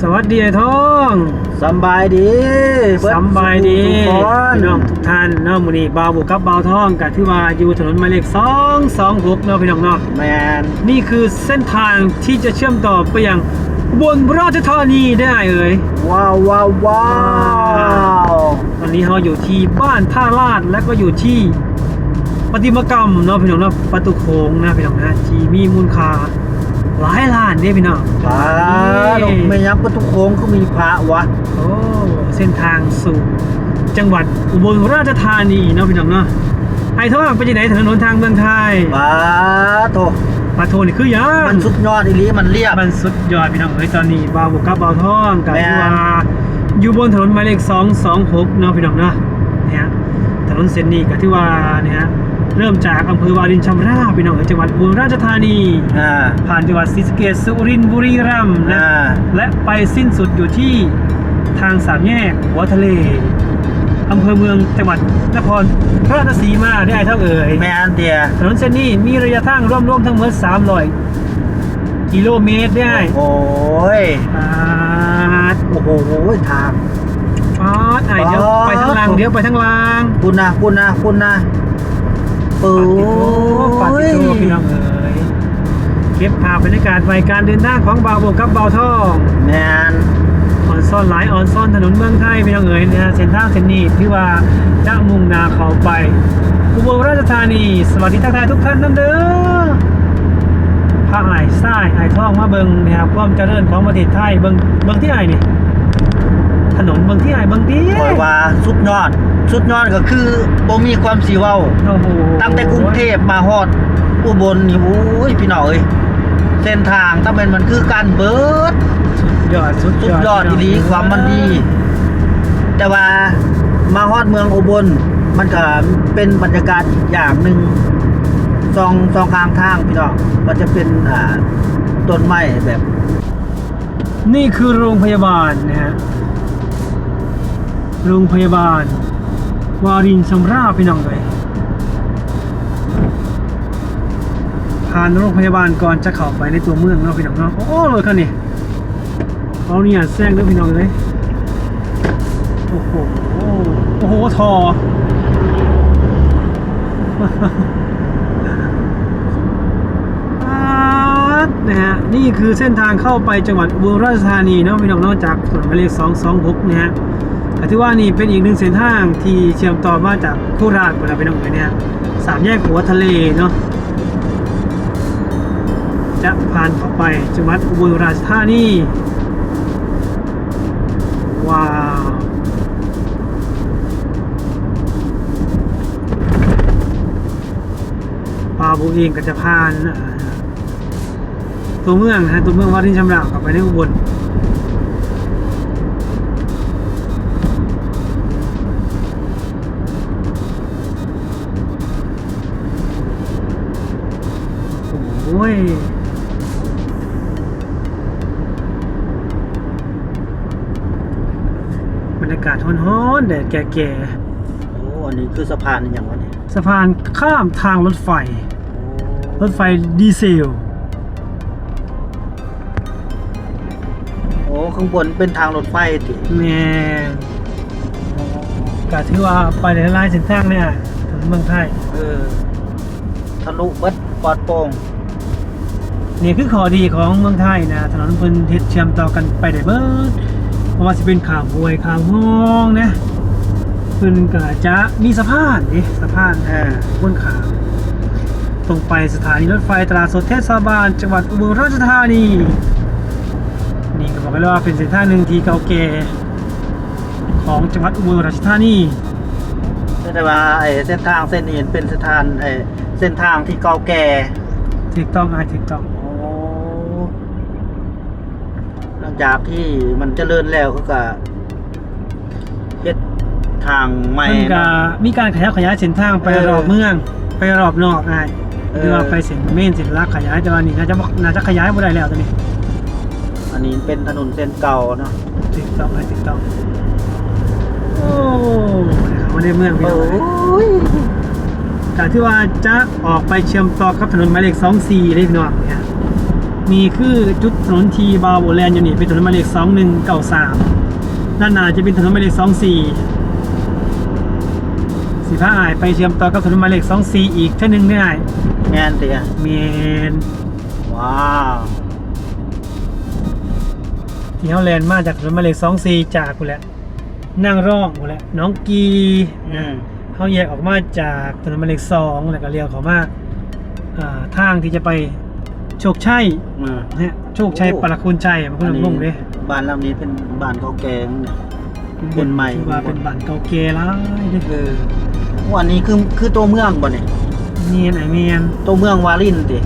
สวัสดีไอ้ทองสำบายดีเดสำบายดีทุกคนพี่น้องทุกท่านเนาะมื้อนี้บ่าวบุกกับบ่าวทองกับที่ว่าอยู่ถนนหมายเลข226เนาะพี่น้องเนาะแมนนี่คือเส้นทางที่จะเชื่อมต่อไปยังอุบนราชธานีได้เอ่ยว้าวว้าวว้าวตอนนี้เราอยู่ที่บ้านท่าลาดและก็อยู่ที่ปฏิมากรรมเนาะพี่น้องเนาะประตูโค้งนะพี่น้องนะที่มีมูลค่า หลายล้านเด้พี่น้องพระลงไม่ยักประตูโค้งก็มีพระวะโอ้เส้นทางสู่จังหวัดอุบลราชธานีเนาะพี่น้องเนาะไอ้ทองไปที่ไหนถนนหนทางเมืองไทยพระโถปาโทนี่คือหยังมันสุดยอดอีหลีมันเรียบมันสุดยอดพี่น้องเอ้ยตอนนี้บาวบุกกับบาวทองกับแม่ที่ว่าอยู่บนถนนหมายเลข226เนาะพี่น้องเนาะเนี่ยฮะถนนเส้นนี้กับที่ว่าเนี่ยฮะ เริ่มจากอำเภอวารินชำราบพี่น้องเอ้ยจังหวัดอุบลราชธานี อ่า ผ่านจังหวัดศรีสะเกษสุรินทร์บุรีรัมย์นะอ่า และไปสิ้นสุดอยู่ที่ทางสามแยกหัวทะเลอำเภอเมืองจังหวัดนครราชสีมาได้เท่าเอ่ย แมนเดีย ถนนเส้นนี้มีระยะทางรวมๆทั้งหมด300กิโลเมตรได้โอ้ย ปาดโอ้โหทาง ปาดไอเดี๋ยวไปทางล่างเดี๋ยวไปทางล่าง คุณนะคุณนะคุณนะ โอ้ปาดยติโตพี่น้องเอ๋ยเก็บภาพบรรยากาศไว้การเดินทางของบ่าวโบกกับบ่าวทองแมนออนซ่อนหลายออนซ่อนถนนเมืองไทยพี่น้องเอ๋ยนะฮะเส้นทางเส้นนี้ที่ว่าจะมุ่งหนาเข้าไปอุบลราชธานี สวัสดีทักทายทุกท่านนั่นเด้อภาคไหนใต้ไอท่องมาเบิงนะครับความเจริญของประเทศไทยเบิงเบิงที่ไหนนี่ ถนนเบิงที่ไหนเบิงที่ปล่อยว่าสุดยอด สุดยอดก็คือบ่มีความสีเว้าโอ้โหตั้งแต่กรุงเทพมาฮอดอุบลนี่โอ้ยพี่น้องเอ้ยเส้นทางถ้าเป็นมันคือการเบิดสุดยอดสุดสุดยอดอีหลีความมันดี แต่ว่ามาฮอดเมืองอุบลมันก็เป็นบรรยากาศอีกอย่างหนึ่งสองสองข้างทางพี่น้องมันจะเป็นอ่าต้นไม้แบบ นี่คือโรงพยาบาลนะฮะ โรงพยาบาล วารินชำราบพี่น้องเลยผ่านโรงพยาบาลก่อนจะเข้าไปในตัวเมืองเนาะพี่น้องเนาะโอ้เลยคันนี่เอาเนี่ยแซงด้วยพี่น้องเลยโอ้โหโอ้โหทอนะฮะนี่คือเส้นทางเข้าไปจังหวัดอุบลราชธานีเนาะพี่น้องนอกจากถนนหมายเลข226นะฮะ แต่ที่ว่านี่เป็นอีกหนึ่งเส้นทางที่เชื่อมต่อมาจากโคราชเวลาไปน้องเอ๋ยเนี่ยสามแยกหัวทะเลเนาะจะผ่านเข้าไปจังหวัดอุบลราชธานีว้าวปาบูเองก็จะผ่านตัวเมืองนะฮะตัวเมืองวารินชำราบกลับไปในอุบล อ้ยบรรยากาศร้อนๆแดดแก่โอ้อันนี้คือสะพานอหย่างวะเนี่ยๆสะพานข้ามทางรถไฟ รถไฟดีเซล โอ้ข้างบนเป็นทางรถไฟติแม่นก็ถือว่าไปในไลน์เส้นทางเนี่ยถนนเมืองไทย เออทะลุเบิดปลอดโปร่ง นี่คือข้อดีของเมืองไทยนะถนนเพิ่นเฮ็ดเชื่อมต่อกันไปได้เบิดเพราะว่าสิเป็นขามห้วยขามห้องนะเพิ่นก็จะมีสะพานนี่สะพานอ่าบนขามตรงไปสถานีรถไฟตลาดสดเทศบาลจังหวัดอุบลราชธานีนี่ก็บอกกันเลยว่าเป็นเส้นทางหนึ่งที่เก่าแก่ของจังหวัดอุบลราชธานีแต่ว่าไอ้เส้นทางเส้นนี้เป็นเส้นทางไอ้เส้นทางที่เก่าแก่ถูกต้องอะถูกต้อง โอ้ห ลังจากที่มันเจริญแล้วเขาก็เฮ็ดทางใหม่เพิ่นก็เนาะมีการขยับขยายเส้นทางไปเออรอบเมือง ไปรอบนอกไงเออ หรือว่าไปเส้นเมนเส้นหลักขยายแต่ว่านี่น่าจะบ่น่าจะขยายบ่ได้แล้วตอนนี้อันนี้เป็นถนนเส้นเก่าเนาะถูกต้องเลยถูกต้องโอ้นะครับมาในเมืองพี่โอ้น้องยการที่ว่าจะออกไปเชื่อมต่อกับถนนหมายเลข24เลยพี่น้องเนี่ย นี่คือจุดถนนทีบาวโบแลนด์อยู่นี่เป็นถนนหมายเลขสองหนึ่งเก้าสามด้านหน้าจะเป็นถนนหมายเลขสองสี่สีผ้าอายไปเชื่อมต่อกับถนนหมายเลขสองสี่อีกเท่านึงได้แมนเตียเมนว้าวที่เขาแลนด์มาจากถนนหมายเลขสองสี่จากกูแหละนั่งร่องกูแหละน้องกีอืมเขาแยกออกมาจากถนนหมายเลขสองแล้วก็เลี้ยวเขามาอ่าทางที่จะไป โชคชัยอืมเนี่ยโชคชัยโอ้ ปราคุณชัยมันก็ลงเลยบ้านหลังนี้เป็นบ้านเก่าแก่เนี่ย เป็นใหม่ ถือว่าเป็นบ้านเก่าแก่แล้วเด้อเออวันนี้คือคือตัวเมืองบ่เนี่ยเมียนไอเมียนตัวเมืองวาลินติ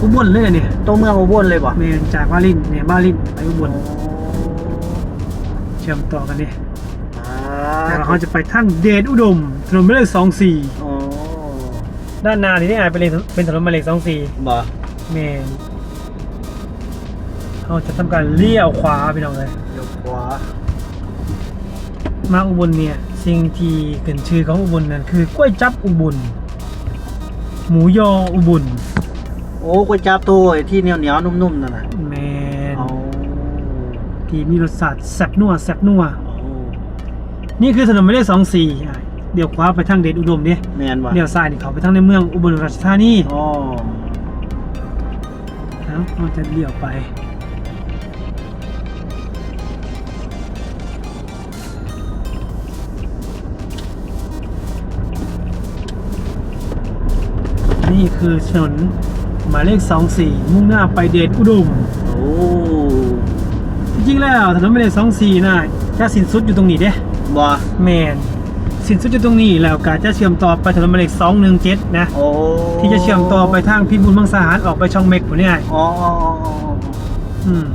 อุบลเลยเนี่ยตัวเมืองอุบลเลยบ่เมียนจากวาลินเนี่ยวาลินไปอุบลเชื่อมต่อกันดิอ่าแต่เราเขาจะไปทางเดชอุดมถนนหมายเลขสองสี่โอ้ด้านหน้าที่นี่อาจเป็นเลนเป็นถนนหมายเลขสองสี่บ่ เมนเขาจะทำการเลี้ยวขวาไปน้องเลยเดี๋ยวขวามาอุบลเนี่ยสิ่งที่เป็นชื่อของอุบลนั่นคือกล้วยจับอุบล หมูยออุบลโอ้ก๋วยจั๊บตัวไอ้ที่เหนียวเหนียวๆนุ่มๆนั่นน่ะแมนเอาที่มีรสชาติแซ่บนัวแซ่บนัวโอ้นี่คือถนนหมายเลขสองสี่เดี๋ยวขวาไปทางเดชอุดมดิแมนบ่เดี๋ยวซ้ายนี่เขาไปทางในเมืองอุบลราชธานีอ๋อ แล้วเราจะเลี้ยวไป นี่คือถนนหมายเลข 24 มุ่งหน้าไปเดชอุดม โอ้จริงๆแล้วถนนหมายเลข 24 น่ะจะสิ้นสุดอยู่ตรงนี้เด้บ่แมน สิ้นสุดอยู่ตรงนี้แล้วก็จะเชื่อมต่อไปถนนหมายเลข217 นะ โอ้ที่จะเชื่อมต่อไปทางพิบูลมังสาหารออกไปช่องเม็กผมเนี่ยอ๋ออ๋ออ๋ออ๋ออืม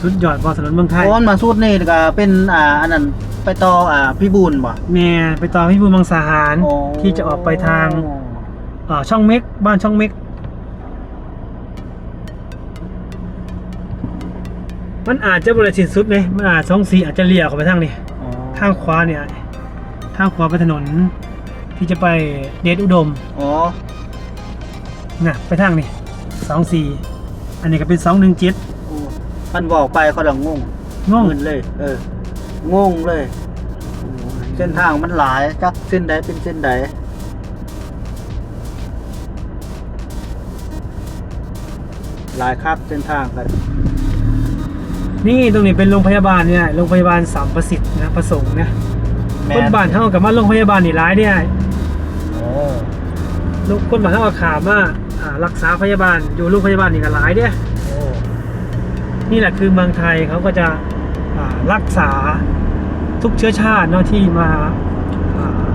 สุดยอดบอถนนเมืองไทยโอ้มันมาสุดนี่ก็เป็นอ่าอันนั้นไปต่ออ่าพี่บุญบ่ แม่ไปต่อพิบูลมังสาหารโอ้ที่จะออกไปทางเอ่อช่องเม็กบ้านช่องเม็กมันอาจจะบริสิทธิ์สุดเลยมันอาจช่องสีอาจจะเลี้ยวเข้าไปทางนี้อ๋อ ทางขวาเนี่ยทางขวาไปถนนที่จะไปเดชอุดมอ๋อน่ะไปทางนี้สองสี่อันนี้ก็เป็นสองหนึ่งเจ็ดโอ้มันบอกไปเขาดังงงงงมึนเลย เอองงเลยเส้นทางมันหลายจักเส้นใดเป็นเส้นใดหลายครับเส้นทางกัน นี่ตรงนี้เป็นโรงพยาบาลเนี่ยโรงพยาบาลสามประสิทธิ์นะประสงค์นะคนบ้านเท่ากับว่าโรงพยาบาลนี่ร้ายเนี่ยโอ้ลูกคนบ้านเท่ากับขามว่าอ่ารักษาพยาบาลอยู่โรงพยาบาลนี่ก็ร้ายเนี่ยโอ้นี่แหละคือเมืองไทยเขาก็จะอ่ารักษาทุกเชื้อชาติเนาะที่มาอ่า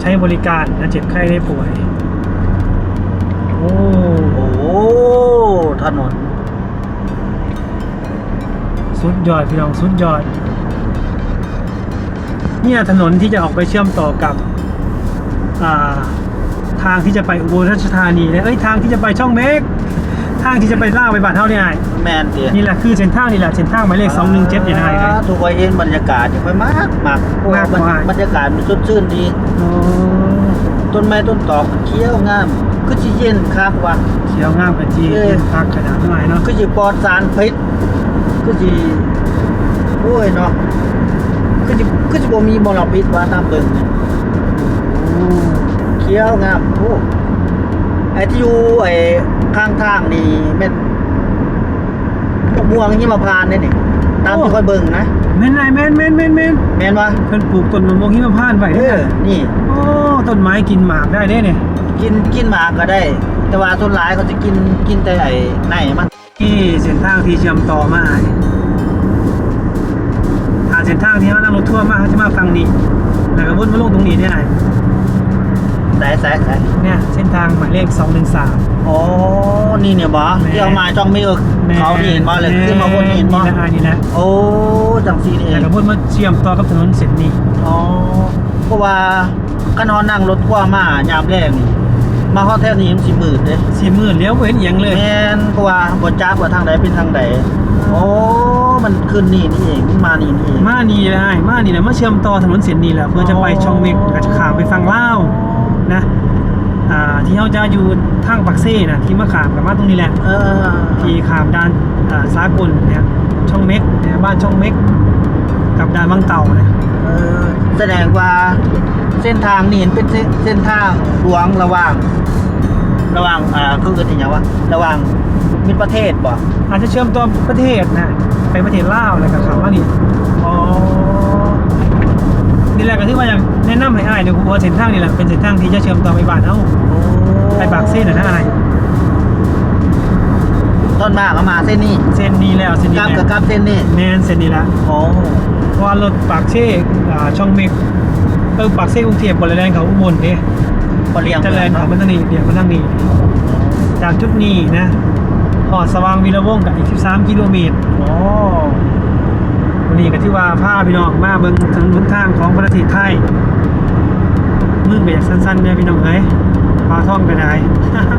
ใช้บริการนะเจ็บไข้ได้ป่วย โอ้โอ้ถนน สุดยอดพี่น้องสุดยอด เนี่ยถนนที่จะออกไปเชื่อมต่อกับอ่าทางที่จะไปอุบลราชธานีและเอ้ยทางที่จะไปช่องเมกทางที่จะไปล่าวไปบ้านเท่าเนี่ยแมนเตียนี่แหละคือเส้นทางนี่แหละเส้นทางหมายเลขสองหนึ่งเจ็ดยังไงครับทุกคนเห็นบรรยากาศอย่างไปมากมากเพราะว่ามากกว่าบรรยากาศมันสดชื่นดีโอ้ต้นไม้ต้นตอกเขียวงามคือสิเย็นครับว่ะเขียวงามกระจีเออพักขนาดเท่าไหร่เนาะคือสิปลอดสารพิษ คือสิโอ้ยเนาะคือสิคือสิบ่มีมลพิษว่าตามเบิ่งเนี่ยโอ้เขียวงามโอ้ไอ้ที่อยู่ไอ้ข้างทางนี่แม่นมะม่วงหิมพานต์นี่นี่ตามที่ค่อยเบิ่งนะแม่นไรแม่นแม่นแม่นแม่นแม่นวะเพิ่นปลูกต้นมะม่วงหิมพานต์ไว้เอด้วยอนี่ โอ้ต้นไม้กินหมากได้เด้เนี่ย กินกินหมากก็ได้ แต่ว่าส่วนหลายเขาจะกินกินแต่ไอ้ในมัน ที่เส้นทางที่เชื่อมต่อมาทางเส้นทางที่เขานั่งรถทัวร์มาเขาจะมาฟังนี้แล้วก็วนมาลงตรงนี้เนี่ยสายสายสายเนี่ยเส้นทางหมายเลข213อ๋อนี่เนี่ยบอแม่ที่เอามาจ้องไม่เอิกเขานี่เห็นบ่เลยขึ้นมาบนนี่เห็นบ่นี่นะนี่นะโอ้จังซีนี่เอแล้วงก็วนมาเชื่อมต่อกับถนนเส้นนี้อ๋อเพราะว่าก็นอนนั่งรถทัวร์มา ยามแรกนี่ มาฮอดแถวนี้มันสิมืดเด้สีมืดเลี้ยวบ่เห็นเอียงเลย แม่นเพราะว่าบ่จักว่าทางใดเป็นทางใดโอ้มันขึ้นนี่นี่เองมันมานี่นี่เอง มานี่เลยมานี่แหละมาเชื่อมต่อถนนเส้นนี้แหละเพื่อจะไปช่องเมกก็จะข้ามไปฝั่งลาวนะอ่าที่เขาจะอยู่ทางปักเซ่นะที่มาขามกับมาตรงนี้แหละ เออที่ขามด้านอ่าสากลเนี่ยช่องเม็กเนี่ยบ้านช่องเม็กกับด้านบางเต่าเนี่ยเออแสดงว่า เส้นทางนี่เห็นเป็นเส้นเส้นทางหลวงระหว่าง ระหว่างอ่าคือกันอย่างว่าระหว่างมิตรประเทศบ่อาจจะเชื่อมต่อประเทศนะไปประเทศลาวอะไรกับเขาว่านี่อ๋อนี่แหละก็ที่ว่าอยากแนะนำให้อ้ายเดี๋ยวผมว่าเส้นทางนี่แหละเป็นเส้นทางที่จะเชื่อมต่อไปบ้านเฮาไปปากเซ่นะนะอ้ายต้นมากก็มาเส้นนี้เส้นนี้แล้วเส้นกนี้ลับแหกับละกลับเส้นนี้แมนเส้นนี้ละโอ้เพราะว่ารถปากเช่อ่าช่องเมก เออปากเช่กรุงเทพบริแลนเขาอุบลเนี่ยพอเลี้ยงจะแลนเขามันตั้งนี้เดี๋ยวมันตั้งนี้จากจุดนี้นะหอดสว่างวีระวงศ์กับอีก 13 กิโลเมตรโอ้วันนี้ก็ที่ว่าพาพี่น้องมาเบิ่งถนนหนทางของประเทศไทยมึงไปอยากสั้นๆเนี่ยพี่น้องเอ้ย พาท่องไปได้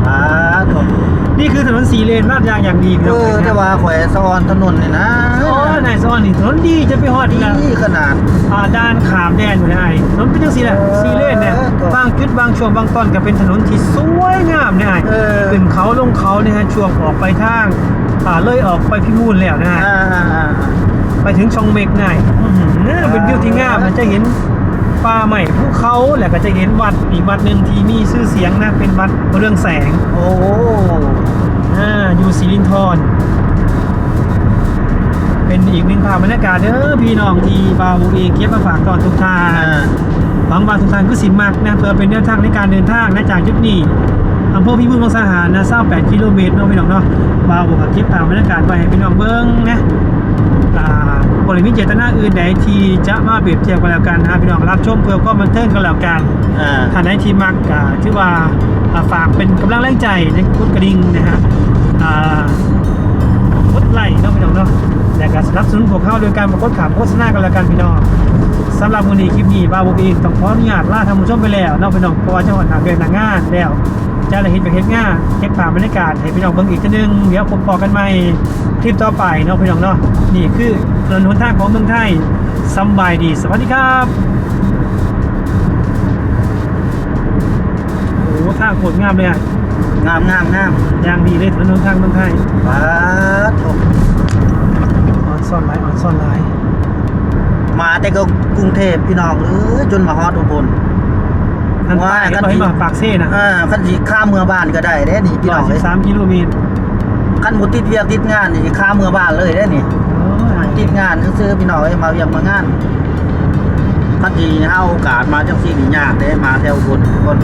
อ่าถูกนี่คือถนนสีเลนลาดยางอย่างดีพี่เอน้องอเอ้ยแต่ว่าแขวสะออนถนนนี่นะโอ้นายซ้อนนี่ถนนดีจะไปฮอดอีกแล้วดีขนาดอ่าด้านขามแดนอยู่ได้ถนนเป็นจังซี่แหละเออซีเลนเนี่ยครับบางจุดบางช่วงบางตอนก็เป็นถนนที่สวยงามเนี่ยเออขึ้นเขาลงเขาเนี่ยฮะช่วงออกไปทางอ่าเลยออกไปพิบูลแล้วนะฮะอ่าอ่าอ่าไปถึงช่องเมกง่ายอื้อหือเนี่ยเป็นวิวที่งามนะจะเห็น ป่าใหม่ภูเขาแล้วก็จะเห็นวัดอีกวัดหนึ่งที่มีชื่อเสียงนะเป็นวัดเรื่องแสง โอ้อ่าอยู่ศรีลินทรเป็นอีกหนึ่งภาพบรรยากาศเด้อพี่น้องที่บาวเองเก็บมาฝากตอนทุกทาอ่านหวังว่าทุกท่านก็สิมักนะเพื่อเป็นแนวทางในการเดินทางนะจากจุดนี้อำเภอพิบูลมังสาหารนะ28กิโลเมตรเนาะพี่น้องเนาะบ่าวบอกกับคลิปตามบรรยากาศไว้ให้พี่น้องเบิ่งนะอ่า บริมีเจตนาอื่นใดที่จะมาเปรียบเทียบกันแล้วกันนะพี่น้องรับชมเพื่อความบันเทิงกันแล้วกันอ่าท่านใดที่มักอ่าที่ว่าฝากเป็นกำลังแรงใจในกดกระดิ่งนะฮะกดไลค์เนาะพี่น้องเนาะและการสนับสนุนพวกเขาโดยการมากดขามโฆษณากันแล้วกันพี่น้องสำหรับวันนี้คลิปนี้บ้าบุกเองต้องขออนุญาตลาท่านผู้ชมไปแล้วเนอกไปน้องเพราะว่าจังหวัดหาเดินหางานแล้ว จะละเห็นไปเห็นงานเก็บภาพบรรยากาศให้พี่น้องเบิ่งอีกทีนึงเดี๋ยวผมบอกกันใหม่คลิปต่อไปเนาะพี่น้องเนาะนี่คือถนนหนทางของเมืองไทยสำบายดีสวัสดีครับโอ้โหทางโคตรงามเลยอะงามงามงามยางดีเลยถนนหนทางเมืองไทยป้าดโถ่ออนซ่อนไลน์ออนซ่อนไลน์มาแต่ก็กรุงเทพพี่น้องเออจนมาฮอดอุบล อันว่าป้ายกันก็ดีให้มาปากเซ่นะอ่าคันสิข้ามเมืองบ้านก็ได้เด้นี่พี่ร้น้ออยงสิเอ้บยสามกิโลเมตรคันบ่ติดเวียกติดงานนี่สิข้ามเมืองบ้านเลยเด้นี่โอ้ยติดงานซื้อๆพี่น้องเอ้ยมาเวียกมางานคันสิเฮาโอกาสมาจังซี่นี่ยากเด้มาแถวอุบลทุกคน